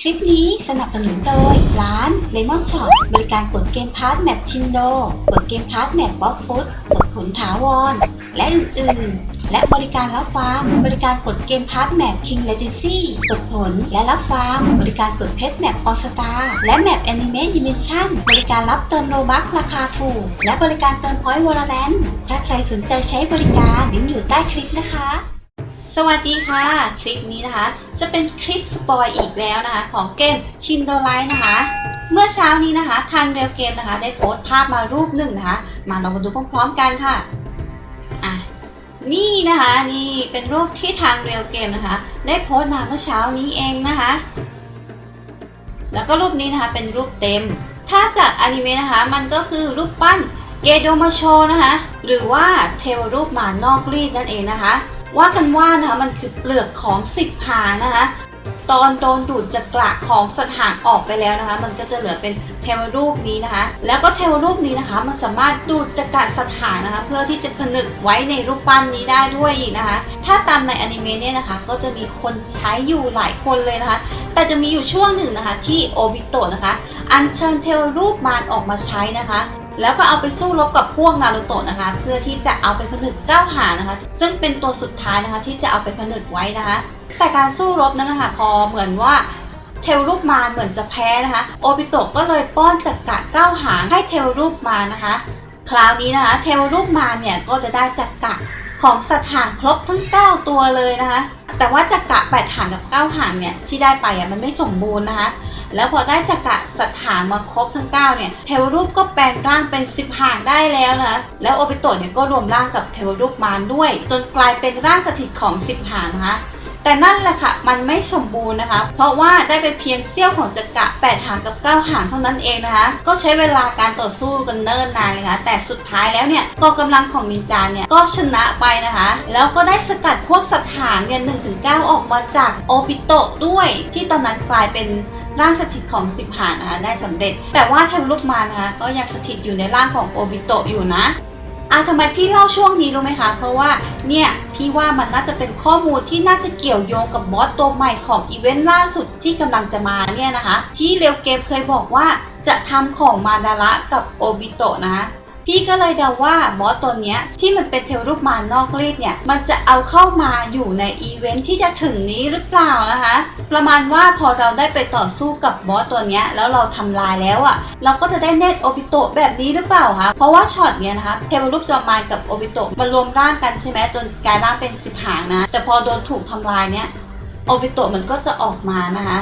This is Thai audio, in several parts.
คลิปนี้สนับสนุนโดย ร้าน Lemon Shop บริการกดเกมพาร์ทแมปชินโดกดเกมพาร์ทแมปบ็อกฟุตกดผลถาวร และอื่นๆ และบริการรับฟาร์ม บริการกดเกมพาร์ทแมป King Legacy กดผลและรับฟาร์ม บริการกดเพชรแมปออสตาและแมป Anime Dimension บริการรับเติมโลบัคราคาถูก และบริการเติมพอยต์วอลเลนถ้าใครสนใจใช้บริการลิงก์อยู่ใต้คลิปนะคะ สวัสดีค่ะ คลิปนี้นะคะ จะเป็นคลิปสปอยอีกแล้วนะคะ ของเกมชินโดไลท์นะคะ เมื่อเช้านี้นะคะ ทางเรียวเกมนะคะ ได้โพสต์ภาพมารูปหนึ่งนะคะ มาเรามาดูพร้อมๆกันค่ะอะนี่นะคะนี่เป็นรูปที่ทางเรียวเกมนะคะ ได้โพสต์มาเมื่อเช้านี้เองนะคะ แล้วก็รูปนี้นะคะเป็นรูปเต็ม ถ้าจากอนิเมะนะคะ มันก็คือรูปปั้นเกโดมาโชนะคะ หรือว่าเทวรูปหมานอกรีดนั่นเองนะคะ ว่ากันว่านะคะมันคือเปลือกของสิบหานะคะตอนโดนดูดจากกระของสถานออกไปแล้วนะคะ มันก็จะเหลือเป็นเทวรูปนี้นะคะ แล้วก็เทวรูปนี้นะคะ มันสามารถดูดจากกระสถานนะคะ เพื่อที่จะผนึกไว้ในรูปปั้นนี้ได้ด้วยอีกนะคะ ถ้าตามในอนิเมะเนี่ยนะคะ ก็จะมีคนใช้อยู่หลายคนเลยนะคะ แต่จะมีอยู่ช่วงหนึ่งนะคะ ที่โอบิโตะนะคะ อัญเชิญเทวรูปมารออกมาใช้นะคะ แล้วก็เอาไปสู้รบกับพวกนารูโตะนะคะ เพื่อที่จะเอาไปผนึกเก้าหานะคะ ซึ่งเป็นตัวสุดท้ายนะคะ ที่จะเอาไปผนึกไว้นะคะ แต่การสู้รบนั้นนะคะพอเหมือนว่าเทวรูปมารเหมือนจะแพ้นะคะ โอบิโตะก็เลยป้อนจักระเก้าหางให้เทวรูปมารนะคะ คราวนี้นะคะ เทวรูปมารเนี่ยก็จะได้จักระของสัตว์หางครบทั้ง 9 ตัวเลยนะคะ แต่ว่าจักระแปดหางกับ 9 หางเนี่ยที่ได้ไปอะมันไม่สมบูรณ์นะคะ แล้วพอได้จักระสัตว์หางมาครบทั้ง9เนี่ยเทวรูปก็แปลงร่างเป็น 10 หางได้แล้วนะแล้วโอปิโตะเนี่ยก็รวมร่างกับเทวรูปมารด้วย จนกลายเป็นร่างสถิตของ 10 หางนะคะแต่นั่นแหละค่ะ มันไม่สมบูรณ์นะคะ เพราะว่าได้ไปเพียงเสี้ยวของจักระ8หางกับ 9 หางเท่านั้นเองนะคะ ก็ใช้เวลาการต่อสู้กันเนิ่นนานเลยค่ะ แต่สุดท้ายแล้วเนี่ยกองกำลังของนินจาเนี่ยก็ชนะไปนะคะ แล้วก็ได้สกัดพวกสัตว์หางเนี่ย1ถึง9ออกมาจากโอปิโตะด้วย ที่ตอนนั้นกลายเป็น ร่างสถิตของสิบหานะคะได้สำเร็จ แต่ว่าเทวรูปมานะคะก็ยังสถิตอยู่ในร่างของโอบิโตะอยู่นะอะทำไมพี่เล่าช่วงนี้รู้ไหมคะ เพราะว่าเนี่ยพี่ว่ามันน่าจะเป็นข้อมูลที่น่าจะเกี่ยวโยงกับบอสตัวใหม่ของอีเวนต์ล่าสุดที่กำลังจะมาเนี่ยนะคะ ที่เรวเกมเคยบอกว่าจะทำของมาดาระกับโอบิโตะนะคะ พี่ก็เลยเดาว่าบอสตัวเนี้ยที่มันเป็นเทวรูปมารนอกรีดเนี่ยมันจะเอาเข้ามาอยู่ในอีเวนท์ที่จะถึงนี้หรือเปล่านะคะ ประมาณว่าพอเราได้ไปต่อสู้กับบอสตัวเนี้ยแล้วเราทำลายแล้วอะ่ะ เราก็จะได้เนตโอบิโตะแบบนี้หรือเปล่าคะเพราะว่าช็อตเนี้ยนะคะเทวรูปจอมมารกับโอบิโตะมารวมร่างกันใช่ไหมจนกลายร่างเป็นสิบหางนะ แต่พอโดนถูกทำลายเนี่ยโอบิโตะมันก็จะออกมานะคะ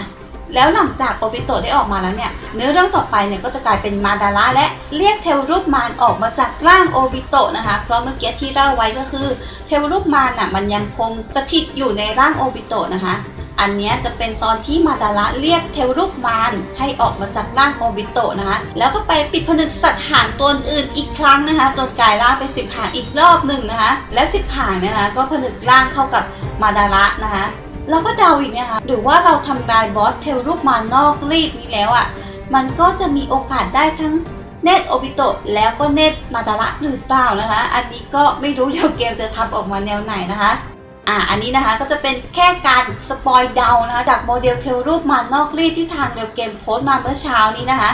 แล้วหลังจากโอบิโตได้ออกมาแล้วเนี่ยเนื้อเรื่องต่อไปเนี่ยก็จะกลายเป็นมาดาระและเรียกเทวรูปมารออกมาจากร่างโอบิโตนะคะเพราะเมื่อกี้ที่เล่าไว้ก็คือ เทวรูปมารน่ะมันยังคงสถิตอยู่ในร่างโอบิโตนะคะอันนี้จะเป็นตอนที่มาดาระเรียกเทวรูปมารให้ออกมาจากร่างโอบิโตะนะคะ แล้วก็ไปปิดผนึกสัตว์หางตัวอื่นอีกครั้งนะคะ จนกลายร่างเป็นสิบหางอีกรอบหนึ่งนะคะ แล้วสิบหางเนี่ยนะะก็ผนึกร่างเข้ากับมาดาระนะคะ เราก็เดาอีกเนี่ยค่ะหรือว่าเราทำลายบอสเทลรูปมานอกรีดนี้แล้วอะ่ะ มันก็จะมีโอกาสได้ทั้งเนตโอบิโตะแล้วก็เนตมาดาระหรือเปล่านะคะ อันนี้ก็ไม่รู้เดี๋ยวเกมจะทำออกมาแนวไหนนะคะ อ่า อันนี้นะคะก็จะเป็นแค่การสปอยเดานะคะจากโมเดลเทลรูปมานอกรีดที่ทางเดียวเกมโพสต์มาเมื่อเช้านี้นะคะ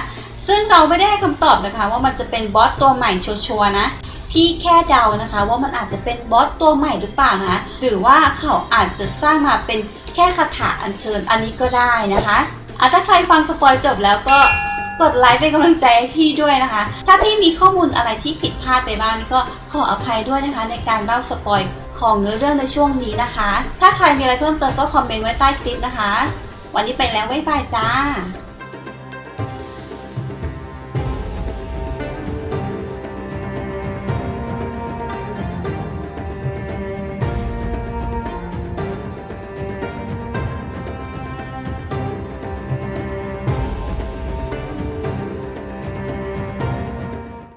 ซึ่งเราไม่ได้ให้คำตอบนะคะว่ามันจะเป็นบอสตัวใหม่ชัวร์ๆนะ พี่แค่เดานะคะ ว่ามันอาจจะเป็นบอสตัวใหม่หรือเปล่านะคะหรือว่าเขาอาจจะสร้างมาเป็นแค่คาถาอัญเชิญอันนี้ก็ได้นะคะอะถ้าใครฟังสปอยจบแล้วก็กดไลค์เป็นกำลังใจให้พี่ด้วยนะคะ ถ้าพี่มีข้อมูลอะไรที่ผิดพลาดไปบ้างก็ขออภัยด้วยนะคะ ในการเล่าสปอยของเนื้อเรื่องในช่วงนี้นะคะ ถ้าใครมีอะไรเพิ่มเติมก็คอมเมนต์ไว้ใต้คลิปนะคะ วันนี้ไปแล้ว บ๊ายบายจ้า